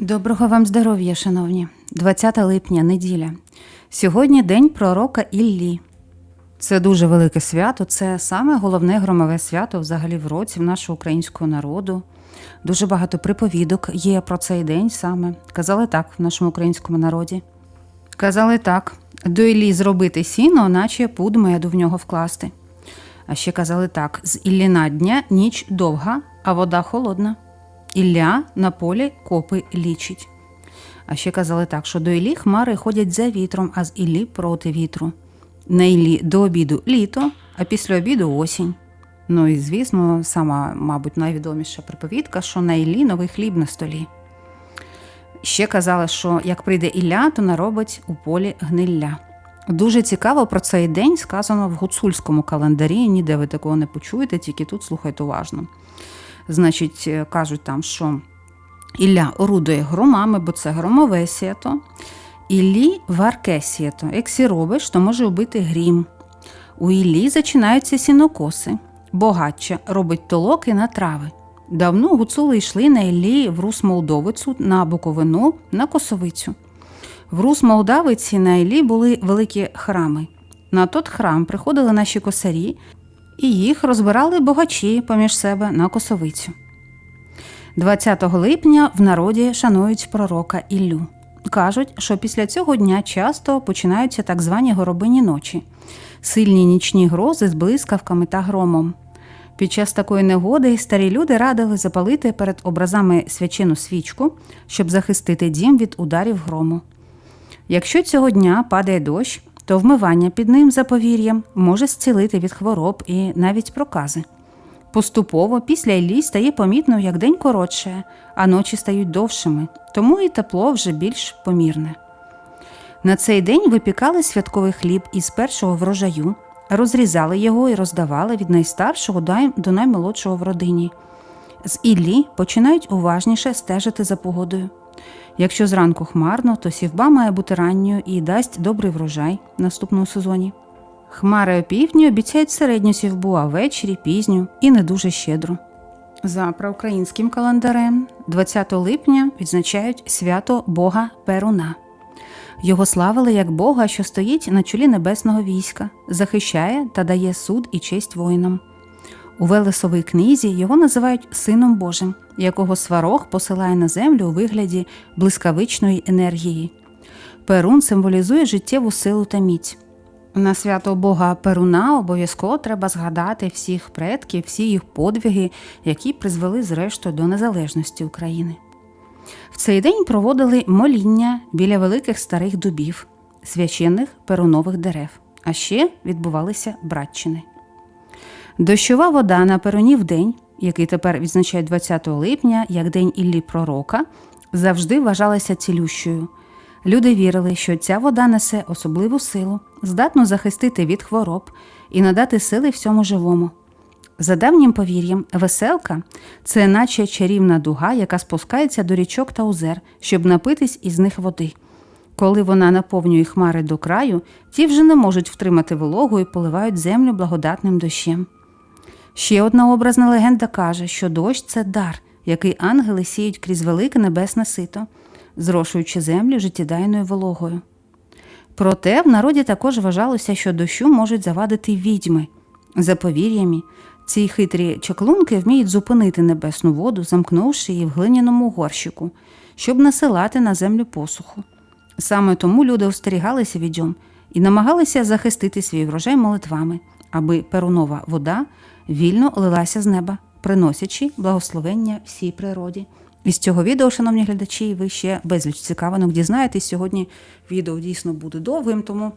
Доброго вам здоров'я, шановні. 20 липня, неділя. Сьогодні день пророка Іллі. Це дуже велике свято. Це саме головне громове свято взагалі в році в нашого українського народу. Дуже багато приповідок є про цей день саме. Казали так в нашому українському народі. Казали так: до Іллі зробити сіно, наче пуд меду в нього вкласти. А ще казали так: з Ілліна дня ніч довга, а вода холодна. Ілля на полі копи лічить. А ще казали так, що до Іллі хмари ходять за вітром, а з Іллі проти вітру. На Іллі до обіду літо, а після обіду осінь. Ну і звісно, сама, мабуть, найвідоміша приповідка, що на Іллі новий хліб на столі. Ще казали, що як прийде Ілля, то наробить у полі гнилля. Дуже цікаво про цей день сказано в гуцульському календарі. Ніде ви такого не почуєте, тільки тут слухайте уважно. Значить, е, кажуть там, що Ілля орудує громами, бо це громове сіято. Іллі варке сіято. Як сі робиш, то може вбити грім. У Іллі зачинаються сінокоси. Богаччя робить толоки на трави. Давно гуцули йшли на Іллі в Рус Молдовицю, на Буковину, на Косовицю. В Рус Молдавиці на Іллі були великі храми. На тот храм приходили наші косарі, і їх розбирали богачі поміж себе на косовицю. 20 липня в народі шанують пророка Іллю. Кажуть, що після цього дня часто починаються так звані горобині ночі, сильні нічні грози з блискавками та громом. Під час такої негоди старі люди радили запалити перед образами свячену свічку, щоб захистити дім від ударів грому. Якщо цього дня падає дощ, то вмивання під ним за повір'ям може зцілити від хвороб і навіть прокази. Поступово після Іллі стає помітно, як день коротше, а ночі стають довшими, тому і тепло вже більш помірне. На цей день випікали святковий хліб із першого врожаю, розрізали його і роздавали від найстаршого до наймолодшого в родині. З Іллі починають уважніше стежити за погодою. Якщо зранку хмарно, то сівба має бути ранньою і дасть добрий врожай наступному сезоні. Хмари опівдні обіцяють середню сівбу, а ввечері пізню і не дуже щедру. За проукраїнським календарем 20 липня відзначають свято Бога Перуна. Його славили як Бога, що стоїть на чолі небесного війська, захищає та дає суд і честь воїнам. У Велесовій книзі його називають Сином Божим, якого сварог посилає на землю у вигляді блискавичної енергії. Перун символізує життєву силу та міць. На свято Бога Перуна обов'язково треба згадати всіх предків, всі їх подвиги, які призвели зрештою до незалежності України. В цей день проводили моління біля великих старих дубів, священних перунових дерев, а ще відбувалися братчини. Дощова вода на перуні в день, який тепер відзначають 20 липня як День Іллі Пророка, завжди вважалася цілющою. Люди вірили, що ця вода несе особливу силу, здатну захистити від хвороб і надати сили всьому живому. За давнім повір'ям, веселка це наче чарівна дуга, яка спускається до річок та озер, щоб напитись із них води. Коли вона наповнює хмари до краю, ті вже не можуть втримати вологу і поливають землю благодатним дощем. Ще одна образна легенда каже, що дощ це дар, який ангели сіють крізь велике небесне сито, зрошуючи землю життєдайною вологою. Проте в народі також вважалося, що дощу можуть завадити відьми. За повір'ями, ці хитрі чаклунки вміють зупинити небесну воду, замкнувши її в глиняному горщику, щоб насилати на землю посуху. Саме тому люди остерігалися відьом і намагалися захистити свій врожай молитвами, аби перунова вода вільно лилася з неба, приносячи благословення всій природі. Із цього відео, шановні глядачі, ви ще безліч цікавинок дізнаєтесь. Сьогодні відео дійсно буде довгим, тому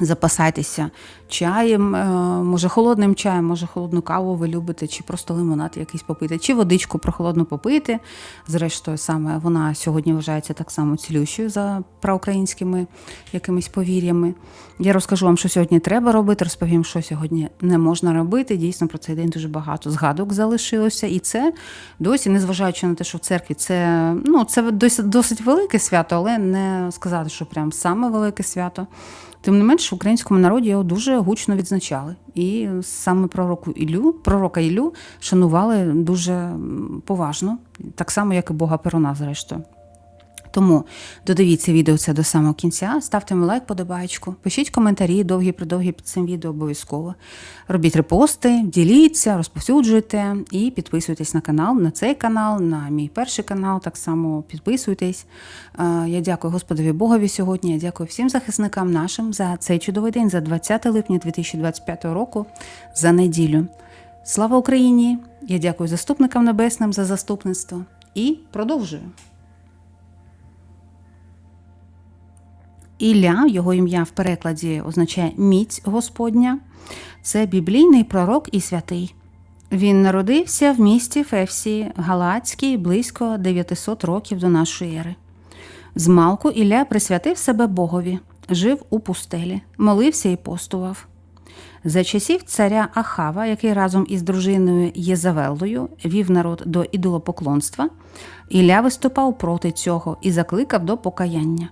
запасайтеся чаєм, е, може холодним чаєм, може холодну каву ви любите, чи просто лимонад якийсь попити, чи водичку прохолодну попити. Зрештою, саме вона сьогодні вважається так само цілющою за проукраїнськими якимись повір'ями. Я розкажу вам, що сьогодні треба робити, розповім, що сьогодні не можна робити. Дійсно, про цей день дуже багато згадок залишилося. І це досі, незважаючи на те, що в церкві це ну, це досить, досить велике свято, але не сказати, що прям саме велике свято. Тим не менш, в українському народі його дуже гучно відзначали. І саме пророку Ілю, пророка Ілю шанували дуже поважно, так само, як і Бога Перуна, зрештою. Тому додивіться відео це до самого кінця, ставте мені лайк, подобаєчку, пишіть коментарі довгі придовгі під цим відео обов'язково. Робіть репости, діліться, розповсюджуйте і підписуйтесь на канал, на цей канал, на мій перший канал. Так само підписуйтесь. Е, Я дякую Господові Богові сьогодні. Я дякую всім захисникам нашим за цей чудовий день, за 20 липня 2025 року, за неділю. Слава Україні! Я дякую заступникам небесним за заступництво і продовжую. Ілля, його ім'я в перекладі означає міць Господня. Це біблійний пророк і святий. Він народився в місті Февсі, Галацькій, близько 900 років до нашої ери. Змалку Ілля присвятив себе Богові, жив у пустелі, молився і постував. За часів царя Ахава, який разом із дружиною Єзавеллою вів народ до ідолопоклонства, Ілля виступав проти цього і закликав до покаяння.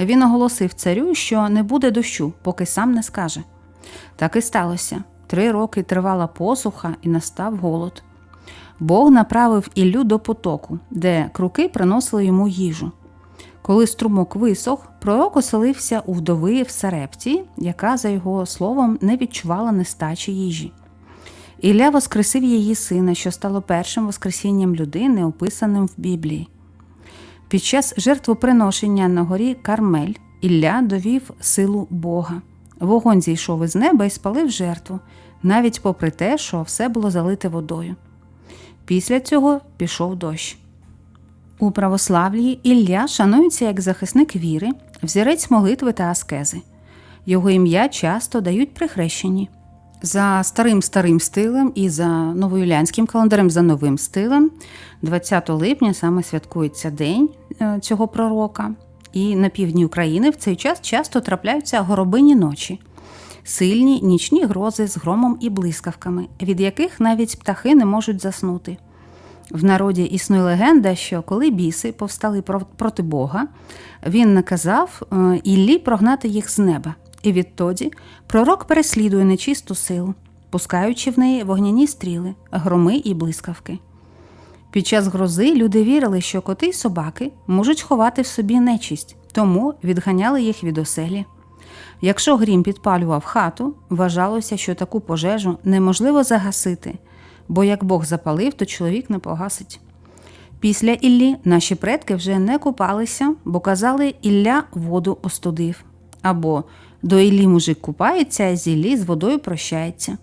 Він оголосив царю, що не буде дощу, поки сам не скаже. Так і сталося. Три роки тривала посуха і настав голод. Бог направив Іллю до потоку, де круки приносили йому їжу. Коли струмок висох, пророк оселився у вдови в Сарепті, яка, за його словом, не відчувала нестачі їжі. Ілля воскресив її сина, що стало першим воскресінням людини, описаним в Біблії. Під час жертвоприношення на горі Кармель Ілля довів силу Бога. Вогонь зійшов із неба і спалив жертву, навіть попри те, що все було залите водою. Після цього пішов дощ. У православ'ї Ілля шанується як захисник віри, взірець молитви та аскези. Його ім'я часто дають при хрещенні. За старим старим стилем і за новоюлянським календарем за новим стилем 20 липня саме святкується день е, цього пророка. І на півдні України в цей час часто трапляються горобині ночі, сильні нічні грози з громом і блискавками, від яких навіть птахи не можуть заснути. В народі існує легенда, що коли біси повстали проти Бога, він наказав е, Іллі прогнати їх з неба. І відтоді пророк переслідує нечисту силу, пускаючи в неї вогняні стріли, громи і блискавки. Під час грози люди вірили, що коти й собаки можуть ховати в собі нечисть, тому відганяли їх від оселі. Якщо грім підпалював хату, вважалося, що таку пожежу неможливо загасити, бо як Бог запалив, то чоловік не погасить. Після Іллі наші предки вже не купалися, бо казали Ілля воду остудив. Або до Іллі мужик купається, а з Іллі з водою прощається.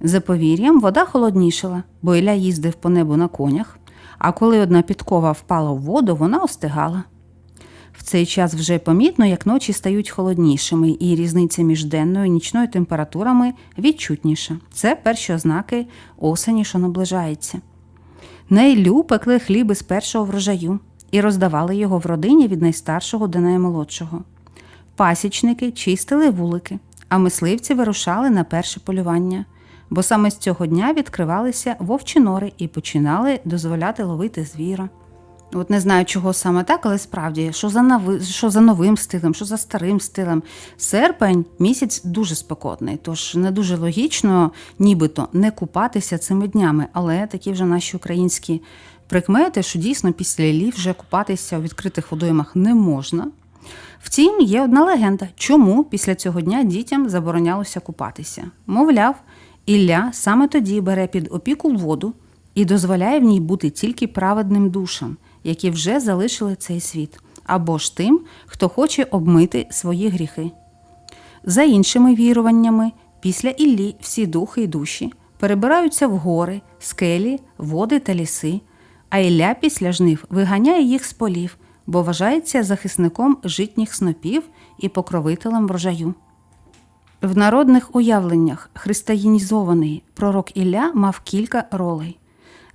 За повір'ям, вода холоднішала, бо Ілля їздив по небу на конях, а коли одна підкова впала в воду, вона остигала. В цей час вже помітно, як ночі стають холоднішими, і різниця між денною і нічною температурами відчутніша. Це перші ознаки осені, що наближається. На Іллю пекли хліб із першого врожаю і роздавали його в родині від найстаршого до наймолодшого. Пасічники чистили вулики, а мисливці вирушали на перше полювання, бо саме з цього дня відкривалися вовчі нори і починали дозволяти ловити звіра. От не знаю, чого саме так, але справді, що за нови, що за новим стилем, що за старим стилем. Серпень місяць дуже спекотний, тож не дуже логічно, нібито не купатися цими днями, але такі вже наші українські прикмети, що дійсно після лів вже купатися у відкритих водоймах не можна. Втім, є одна легенда, чому після цього дня дітям заборонялося купатися. Мовляв, Ілля саме тоді бере під опіку воду і дозволяє в ній бути тільки праведним душам, які вже залишили цей світ, або ж тим, хто хоче обмити свої гріхи. За іншими віруваннями, після Іллі всі духи й душі перебираються в гори, скелі, води та ліси, а Ілля після жнив виганяє їх з полів, бо вважається захисником житніх снопів і покровителем врожаю. В народних уявленнях християнізований пророк Ілля мав кілька ролей.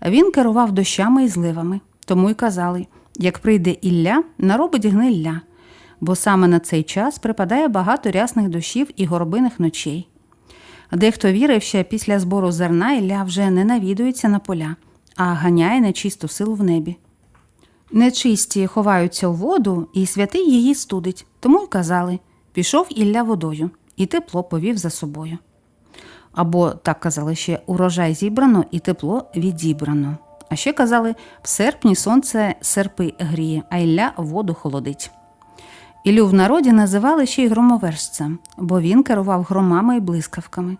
Він керував дощами і зливами, тому й казали: як прийде Ілля, наробить гнилля, бо саме на цей час припадає багато рясних дощів і горобиних ночей. Дехто вірив, що після збору зерна Ілля вже не навідується на поля, а ганяє нечисту силу в небі. Нечисті ховаються у воду, і святий її студить, тому й казали пішов Ілля водою, і тепло повів за собою. Або так казали ще урожай зібрано і тепло відібрано. А ще казали, в серпні сонце серпи гріє, а Ілля воду холодить. Ілю в народі називали ще й громовержцем, бо він керував громами і блискавками.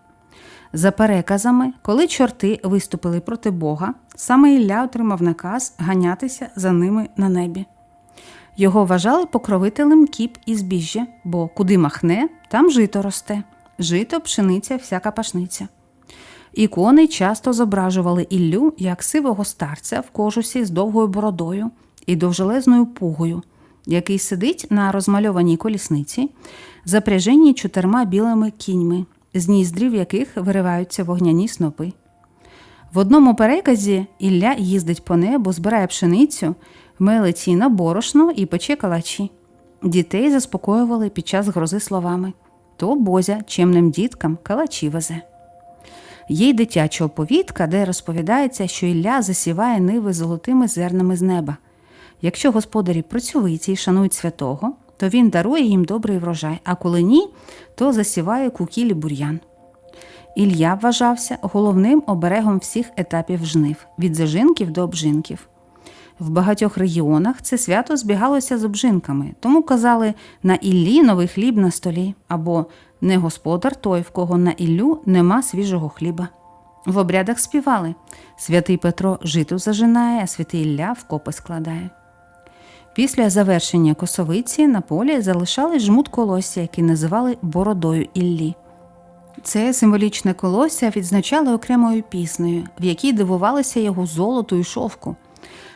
За переказами, коли чорти виступили проти Бога, саме Ілля отримав наказ ганятися за ними на небі. Його вважали покровителем кіп і збіжжя, бо куди махне, там жито росте, жито, пшениця, всяка пашниця. Ікони часто зображували Іллю як сивого старця в кожусі з довгою бородою і довжелезною пугою, який сидить на розмальованій колісниці, запряженій чотирма білими кіньми, з ніздрів яких вириваються вогняні снопи. В одному переказі Ілля їздить по небу, збирає пшеницю, мелить сіно борошно і пече калачі. Дітей заспокоювали під час грози словами то Бозя чимним діткам калачі везе. Є й дитяча оповідка, де розповідається, що Ілля засіває ниви золотими зернами з неба. Якщо господарі працьовиті й шанують святого, то він дарує їм добрий врожай, а коли ні, то засіває кукілі бур'ян. Ілля вважався головним оберегом всіх етапів жнив від зажинків до обжинків. В багатьох регіонах це свято збігалося з обжинками, тому казали на Іллі новий хліб на столі або не господар той, в кого на Іллю нема свіжого хліба. В обрядах співали святий Петро житу зажинає, а святий Ілля вкопи складає. Після завершення косовиці на полі залишали жмут колосся, який називали бородою Іллі. Це символічне колосся відзначали окремою піснею, в якій дивувалися його золоту і шовку.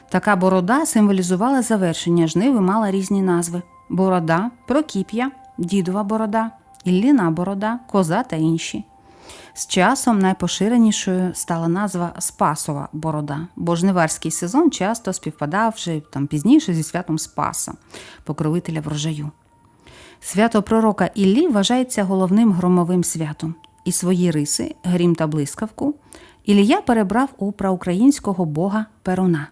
Така борода символізувала завершення жнив і мала різні назви: борода, прокіп'я, дідова борода, ілліна борода, коза та інші. З часом найпоширенішою стала назва Спасова борода, бо жниварський сезон часто співпадав вже там пізніше зі святом Спаса, покровителя врожаю. Свято пророка Іллі вважається головним громовим святом, і свої риси, грім та блискавку, Ілія перебрав у праукраїнського бога Перуна.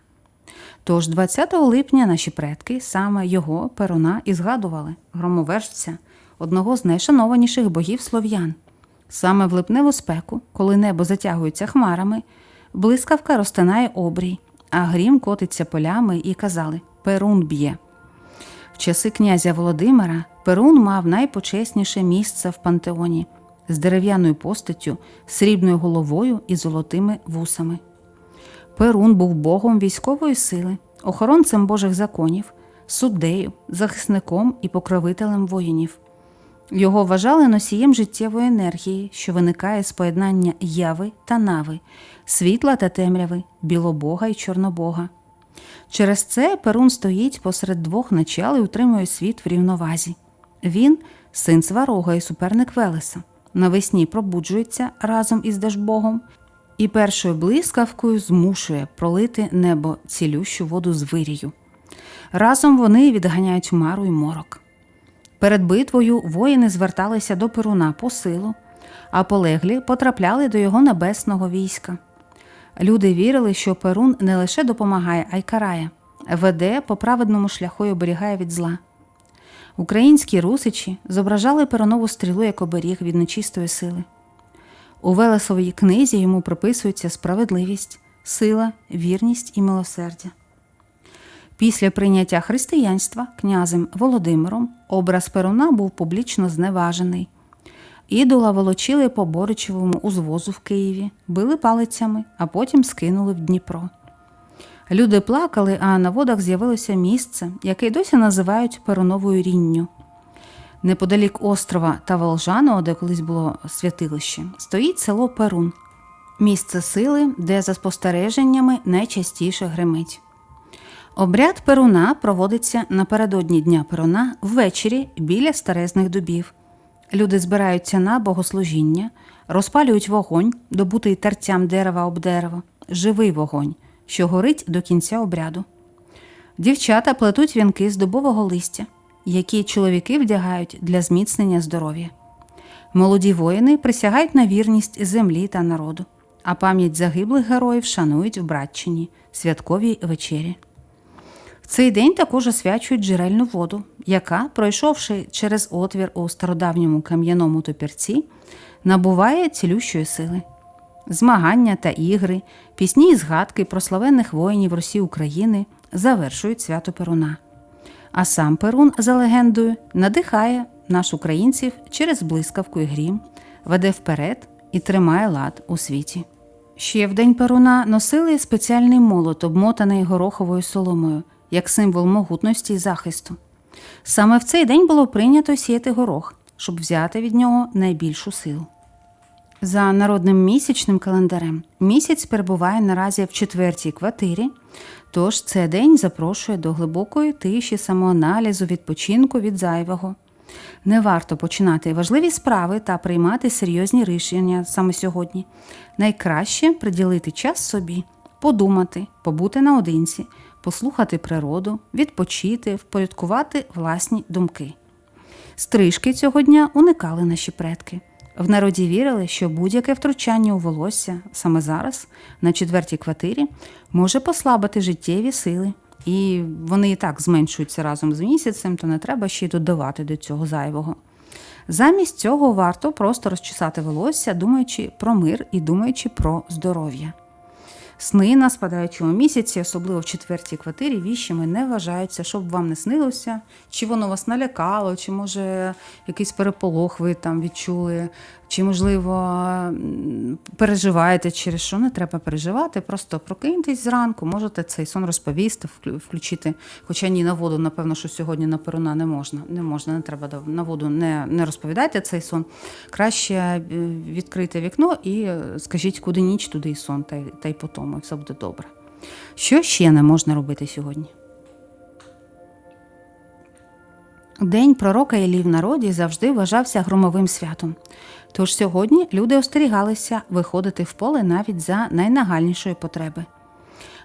Тож 20 липня наші предки саме його Перуна і згадували, громовержця, одного з найшанованіших богів слов'ян. Саме в липневу спеку, коли небо затягується хмарами, блискавка розтинає обрій, а грім котиться полями і казали Перун б'є. В часи князя Володимира Перун мав найпочесніше місце в пантеоні з дерев'яною постаттю, срібною головою і золотими вусами. Перун був богом військової сили, охоронцем Божих законів, суддею, захисником і покровителем воїнів. Його вважали носієм життєвої енергії, що виникає з поєднання яви та нави, світла та темряви, білобога і чорнобога. Через це Перун стоїть посеред двох начал і утримує світ в рівновазі. Він син сварога і суперник Велеса. Навесні пробуджується разом із Дажбогом і першою блискавкою змушує пролити небо цілющу воду з вирію. Разом вони відганяють мару й морок. Перед битвою воїни зверталися до Перуна по силу, а полеглі потрапляли до його небесного війська. Люди вірили, що Перун не лише допомагає, а й карає, веде по праведному шляху і оберігає від зла. Українські русичі зображали перонову стрілу як оберіг від нечистої сили. У Велесовій книзі йому приписується справедливість, сила, вірність і милосердя. Після прийняття християнства князем Володимиром образ Перуна був публічно зневажений. Ідола волочили по Боричевому узвозу в Києві, били палицями, а потім скинули в Дніпро. Люди плакали, а на водах з'явилося місце, яке досі називають Перуновою рінню. Неподалік острова та Волжаного, де колись було святилище, стоїть село Перун, місце сили, де за спостереженнями найчастіше гримить. Обряд Перуна проводиться напередодні Дня Перуна ввечері біля старезних дубів. Люди збираються на богослужіння, розпалюють вогонь, добутий терцям дерева об дерево, живий вогонь, що горить до кінця обряду. Дівчата плетуть вінки з дубового листя, які чоловіки вдягають для зміцнення здоров'я. Молоді воїни присягають на вірність землі та народу, а пам'ять загиблих героїв шанують в Братчині, святковій вечері. В цей день також освячують джерельну воду, яка, пройшовши через отвір у стародавньому кам'яному топірці, набуває цілющої сили. Змагання та ігри, пісні і згадки про славетних воїнів Росії України завершують свято Перуна. А сам Перун, за легендою, надихає наш українців через блискавку і грім, веде вперед і тримає лад у світі. Ще в день Перуна носили спеціальний молот, обмотаний гороховою соломою, як символ могутності і захисту. Саме в цей день було прийнято сіяти горох, щоб взяти від нього найбільшу силу. За народним місячним календарем місяць перебуває наразі в четвертій квартирі, тож цей день запрошує до глибокої тиші, самоаналізу, відпочинку від зайвого. Не варто починати важливі справи та приймати серйозні рішення саме сьогодні. Найкраще приділити час собі, подумати, побути наодинці, послухати природу, відпочити, впорядкувати власні думки. Стрижки цього дня уникали наші предки. В народі вірили, що будь-яке втручання у волосся саме зараз, на четвертій квартирі, може послабити життєві сили, і вони і так зменшуються разом з місяцем, то не треба ще й додавати до цього зайвого. Замість цього варто просто розчесати волосся, думаючи про мир і думаючи про здоров'я. Сни на спадаючому місяці, особливо в четвертій квартирі, віщами не вважаються, щоб вам не снилося, чи воно вас налякало, чи може якийсь переполох ви там відчули, чи, можливо, переживаєте через що не треба переживати. Просто прокиньтесь зранку, можете цей сон розповісти, включити. Хоча ні, на воду, напевно, що сьогодні на перуна не можна. Не можна, не треба на воду не, не розповідайте цей сон. Краще е, відкрийте вікно і е, скажіть, куди ніч, туди і сон, та й, та по і все буде добре. Що ще не можна робити сьогодні? День пророка Іллі в народі завжди вважався громовим святом. Тож сьогодні люди остерігалися виходити в поле навіть за найнагальнішої потреби.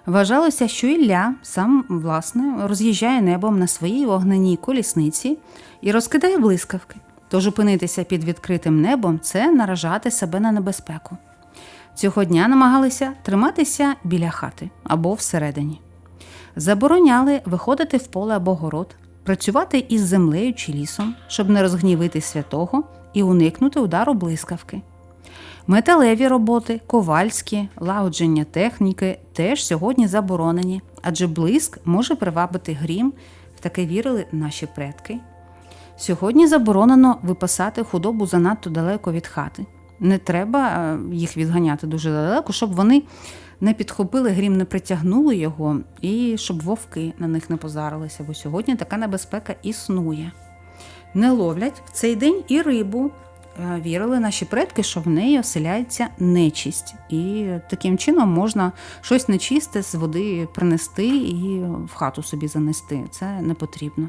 Вважалося, що Ілля сам власне роз'їжджає небом на своїй вогненій колісниці і розкидає блискавки. Тож опинитися під відкритим небом це наражати себе на небезпеку. Цього дня намагалися триматися біля хати або всередині. Забороняли виходити в поле або город, працювати із землею чи лісом, щоб не розгнівити святого і уникнути удару блискавки. Металеві роботи, ковальські, лагодження техніки теж сьогодні заборонені, адже блиск може привабити грім, в таке вірили наші предки. Сьогодні заборонено випасати худобу занадто далеко від хати. Не треба е, їх відганяти дуже далеко, щоб вони не підхопили грім, не притягнули його, і щоб вовки на них не позарилися, бо сьогодні така небезпека існує. Не ловлять в цей день і рибу. Е, Вірили наші предки, що в неї оселяється нечисть, і таким чином можна щось нечисте з води принести і в хату собі занести. Це не потрібно.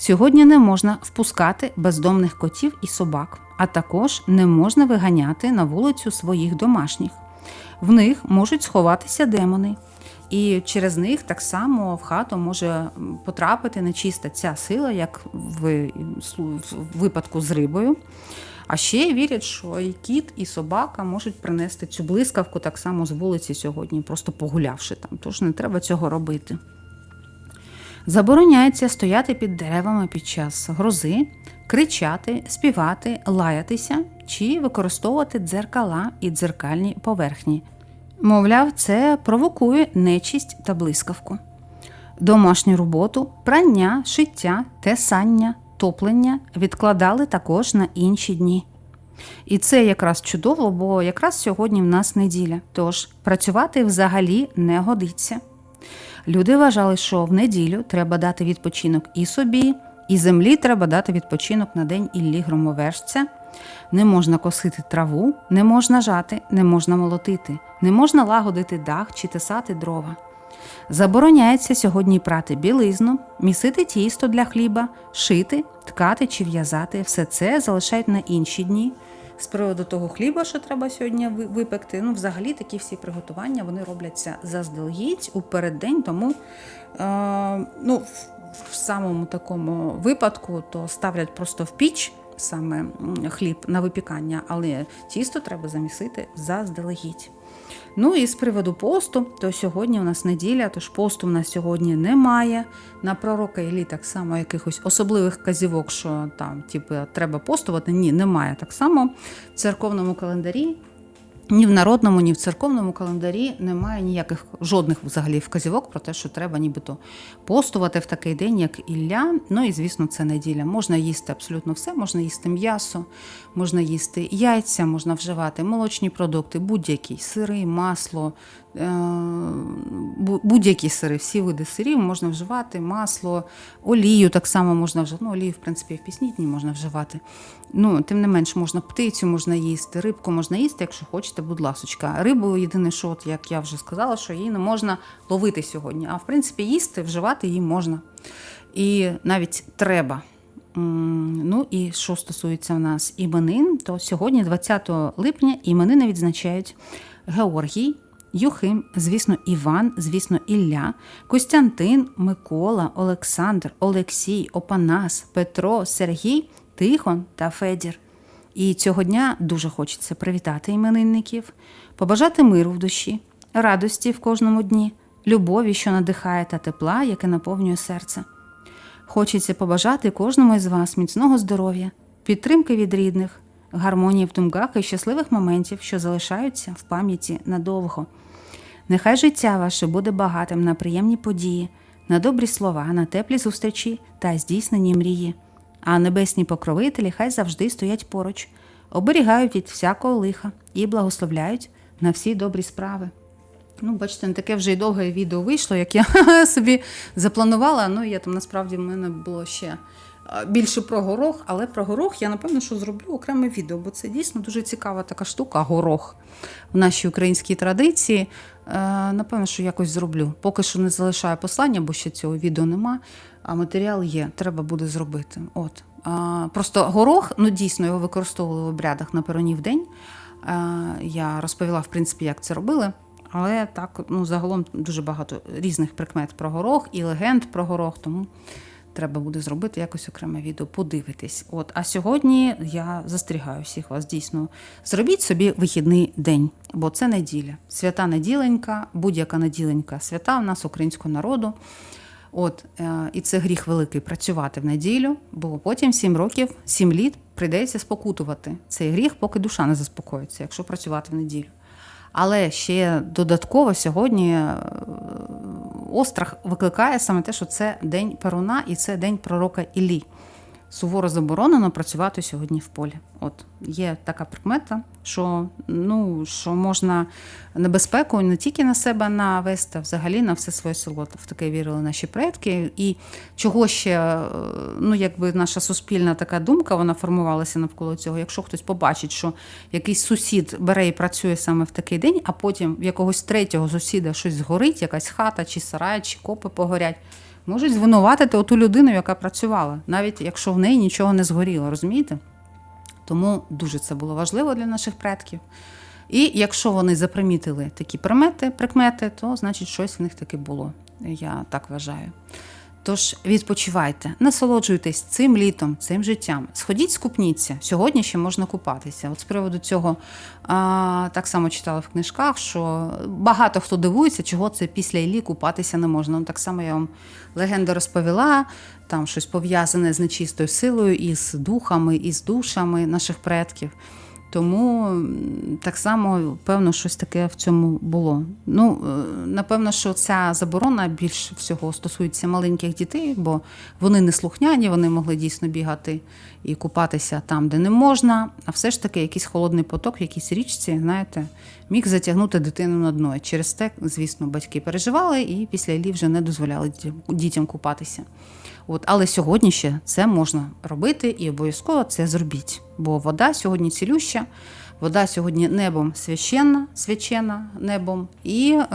Сьогодні не можна впускати бездомних котів і собак, а також не можна виганяти на вулицю своїх домашніх. В них можуть сховатися демони, і через них так само в хату може потрапити нечиста ця сила, як в, випадку з рибою. А ще вірять, що і кіт, і собака можуть принести цю блискавку так само з вулиці сьогодні, просто погулявши там. Тож не треба цього робити. Забороняється стояти під деревами під час грози, кричати, співати, лаятися чи використовувати дзеркала і дзеркальні поверхні. Мовляв, це провокує нечисть та блискавку. Домашню роботу, прання, шиття, тесання, топлення відкладали також на інші дні. І це якраз чудово, бо якраз сьогодні в нас неділя, тож працювати взагалі не годиться. Люди вважали, що в неділю треба дати відпочинок і собі, і землі треба дати відпочинок на день Іллі Громовержця. Не можна косити траву, не можна жати, не можна молотити, не можна лагодити дах чи тесати дрова. Забороняється сьогодні прати білизну, місити тісто для хліба, шити, ткати чи в'язати. Все це залишають на інші дні. З приводу того хліба, що треба сьогодні випекти, ну взагалі такі всі приготування вони робляться заздалегідь у переддень, тому е, ну, в, самому такому випадку то ставлять просто в піч саме хліб на випікання, але тісто треба замісити заздалегідь. Ну і з приводу посту, то сьогодні у нас неділя, тож посту в нас сьогодні немає. На пророка Єлі так само якихось особливих казівок, що там, типу, треба постувати. Ні, немає. Так само в церковному календарі ні в народному, ні в церковному календарі немає ніяких жодних взагалі вказівок про те, що треба нібито постувати в такий день, як Ілля. Ну і звісно, це неділя. Можна їсти абсолютно все, можна їсти м'ясо, можна їсти яйця, можна вживати молочні продукти, будь-які сири, масло, будь-які сири, всі види сирів можна вживати, масло, олію так само можна вживати. Ну, олію, в принципі, в пісні дні можна вживати. Ну, тим не менш, можна птицю можна їсти, рибку можна їсти, якщо хочете, будь ласочка. Рибу єдине, що, от, як я вже сказала, що її не можна ловити сьогодні. А в принципі, їсти, вживати її можна. І навіть треба. Ну і що стосується в нас іменин, то сьогодні, 20 липня, іменини відзначають Георгій, Юхим, звісно, Іван, звісно, Ілля, Костянтин, Микола, Олександр, Олексій, Опанас, Петро, Сергій, Тихон та Федір. І цього дня дуже хочеться привітати іменинників, побажати миру в душі, радості в кожному дні, любові, що надихає та тепла, яке наповнює серце. Хочеться побажати кожному із вас міцного здоров'я, підтримки від рідних, гармонії в думках і щасливих моментів, що залишаються в пам'яті надовго. Нехай життя ваше буде багатим на приємні події, на добрі слова, на теплі зустрічі та здійснені мрії. А небесні покровителі хай завжди стоять поруч, оберігають від всякого лиха і благословляють на всі добрі справи. Ну, бачите, не таке вже й довге відео вийшло, як я собі запланувала. Ну, я там насправді в мене було ще більше про горох, але про горох я напевно, що зроблю окреме відео, бо це дійсно дуже цікава така штука горох в нашій українській традиції. Е, напевно, що якось зроблю. Поки що не залишаю послання, бо ще цього відео нема. А матеріал є, треба буде зробити. От. Просто горох, ну дійсно його використовували в обрядах на перонів день. Е, я розповіла, в принципі, як це робили. Але так, ну загалом дуже багато різних прикмет про горох і легенд про горох, тому треба буде зробити якось окреме відео, подивитись. От, а сьогодні я застерігаю всіх вас дійсно. Зробіть собі вихідний день, бо це неділя. Свята неділенька, будь-яка неділенька свята в нас українського народу. От, е, і це гріх великий працювати в неділю, бо потім 7 років, 7 літ прийдеться спокутувати цей гріх, поки душа не заспокоїться, якщо працювати в неділю. Але ще додатково сьогодні е, острах викликає саме те, що це день Перуна і це день пророка Іллі. Суворо заборонено працювати сьогодні в полі. От є така прикмета, що ну що можна небезпеку не тільки на себе навести, а взагалі на все своє село. В таке вірили наші предки. І чого ще, е, ну якби наша суспільна така думка, вона формувалася навколо цього. Якщо хтось побачить, що якийсь сусід бере і працює саме в такий день, а потім в якогось третього сусіда щось згорить, якась хата, чи сарай, чи копи погорять. Можуть звинуватити оту людину, яка працювала, навіть якщо в неї нічого не згоріло, розумієте? Тому дуже це було важливо для наших предків. І якщо вони запримітили такі примети, прикмети, то значить щось в них таки було. Я так вважаю. Тож відпочивайте, насолоджуйтесь цим літом, цим життям. Сходіть, скупніться. Сьогодні ще можна купатися. От з приводу цього а, так само читала в книжках, що багато хто дивується, чого це після Іллі купатися не можна. Ну, так само я вам легенду розповіла, там щось пов'язане з нечистою силою, із духами, із душами наших предків. Тому так само, певно, щось таке в цьому було. Ну, е, напевно, що ця заборона більш всього стосується маленьких дітей, бо вони не слухняні, вони могли дійсно бігати і купатися там, де не можна. А все ж таки, якийсь холодний поток, в якійсь річці, знаєте, міг затягнути дитину на дно. Через те, звісно, батьки переживали і після Іллі вже не дозволяли дітям купатися. От, але сьогодні ще це можна робити і обов'язково це зробіть. Бо вода сьогодні цілюща, вода сьогодні небом священна, свячена небом, і е,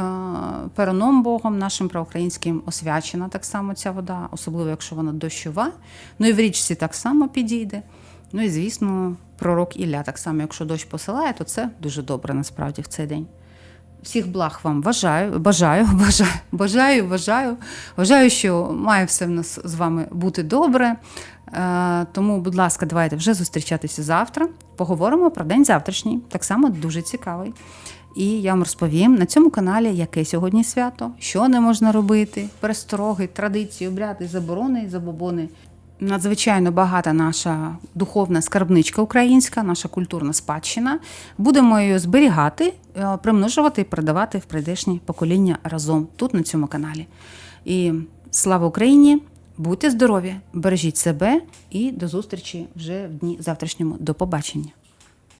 пероном Богом нашим проукраїнським освячена так само ця вода, особливо якщо вона дощова. Ну і в річці так само підійде. Ну і звісно, пророк Ілля так само, якщо дощ посилає, то це дуже добре насправді в цей день. Всіх благ вам бажаю, бажаю, бажаю, бажаю, бажаю. Вважаю, що має все в нас з вами бути добре. Е, Тому, будь ласка, давайте вже зустрічатися завтра. Поговоримо про день завтрашній, так само дуже цікавий. І я вам розповім на цьому каналі, яке сьогодні свято, що не можна робити, перестороги, традиції, обряди, заборони, забобони надзвичайно багата наша духовна скарбничка українська, наша культурна спадщина. Будемо її зберігати, е, примножувати і передавати в прийдешні покоління разом тут, на цьому каналі. І слава Україні! Будьте здорові, бережіть себе і до зустрічі вже в дні завтрашньому. До побачення.